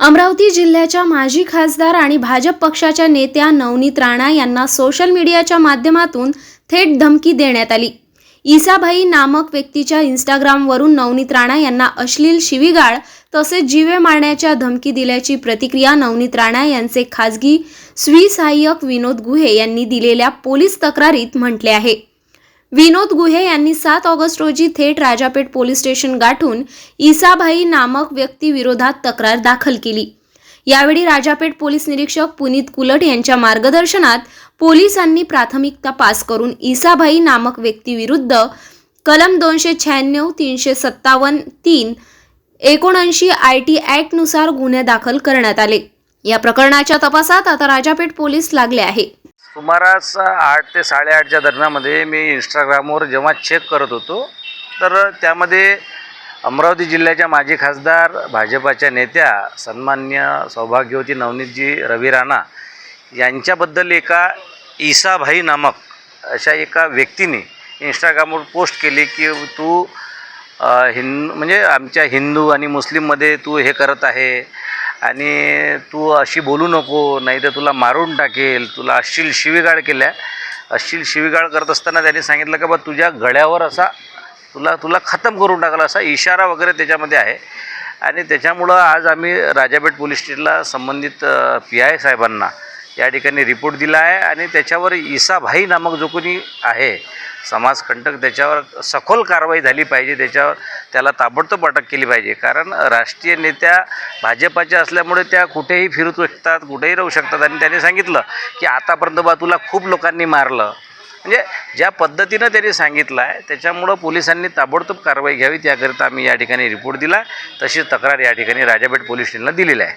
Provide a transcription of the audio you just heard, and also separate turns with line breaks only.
अमरावती जिल्ह्याच्या माजी खासदार आणि भाजप पक्षाच्या नेत्या नवनीत राणा यांना सोशल मीडियाच्या माध्यमातून थेट धमकी देण्यात आली. ईसाभाई नामक व्यक्तीच्या इंस्टाग्रामवरून नवनीत राणा यांना अश्लील शिवीगाळ तसेच जीवे मारण्याच्या धमकी दिल्याची प्रतिक्रिया नवनीत राणा यांचे खासगी स्वीसहाय्यक विनोद गुहे यांनी दिलेल्या पोलीस तक्रारीत म्हटले आहे. विनोद गुहे यांनी सात ऑगस्ट रोजी थेट राजापेठ पोलीस स्टेशन गाठून ईसाभाई नामक व्यक्तीविरोधात तक्रार दाखल केली. यावेळी राजापेठ पोलीस निरीक्षक पुनीत कुलट यांच्या मार्गदर्शनात पोलिसांनी प्राथमिक तपास करून ईसाभाई नामक व्यक्तीविरुद्ध कलम दोनशे शहाण्णव तीनशे सत्तावन्न तीन एकोणऐंशी आय टी ॲक्टनुसार गुन्हे दाखल करण्यात आले. या प्रकरणाच्या तपासात आता राजापेठ पोलीस लागले आहे.
सुमारास आठ ते साडेआठच्या दरम्यानमध्ये मी इंस्टाग्रामवर जेव्हा चेक करत होतो तर त्यामध्ये अमरावती जिल्ह्याच्या माजी खासदार भाजपाच्या नेत्या सन्मान्य सौभाग्यवती नवनीतजी रवी राणा यांच्याबद्दल एका ईसाभाई नामक अशा एका व्यक्तीने इंस्टाग्रामवर पोस्ट केली की तू हिंद म्हणजे आमच्या हिंदू आणि मुस्लिममध्ये तू हे करत आहे. आणि तू अशी बोलू नको नाही तर तुला मारून टाकेल तुला अश्लील शिवीगाळ केल्या. अश्लील शिवीगाळ करत असताना त्यांनी सांगितलं का बा तुझ्या गळ्यावर असा तुला तुला खतम करून टाकला असा इशारा वगैरे त्याच्यामध्ये आहे. आणि त्याच्यामुळं आज आम्ही राजापेठ पोलीस स्टेशनला संबंधित पी आय साहेबांना या ठिकाणी रिपोर्ट दिला आहे आणि त्याच्यावर ईसाभाई नामक जो कोणी आहे समाजकंटक त्याच्यावर सखोल कारवाई झाली पाहिजे त्याच्यावर त्याला ताबडतोब अटक केली पाहिजे. कारण राष्ट्रीय नेत्या भाजपाच्या असल्यामुळे त्या कुठेही फिरू शकतात कुठेही राहू शकतात. आणि त्याने सांगितलं की आतापर्यंत बा तुला खूप लोकांनी मारलं. म्हणजे ज्या पद्धतीनं त्यांनी सांगितलं आहे त्याच्यामुळं पोलिसांनी ताबडतोब कारवाई घ्यावी त्याकरिता आम्ही या ठिकाणी रिपोर्ट दिला. तशी तक्रार या ठिकाणी राजापेठ पोलीस स्टेशनला दिलेली आहे.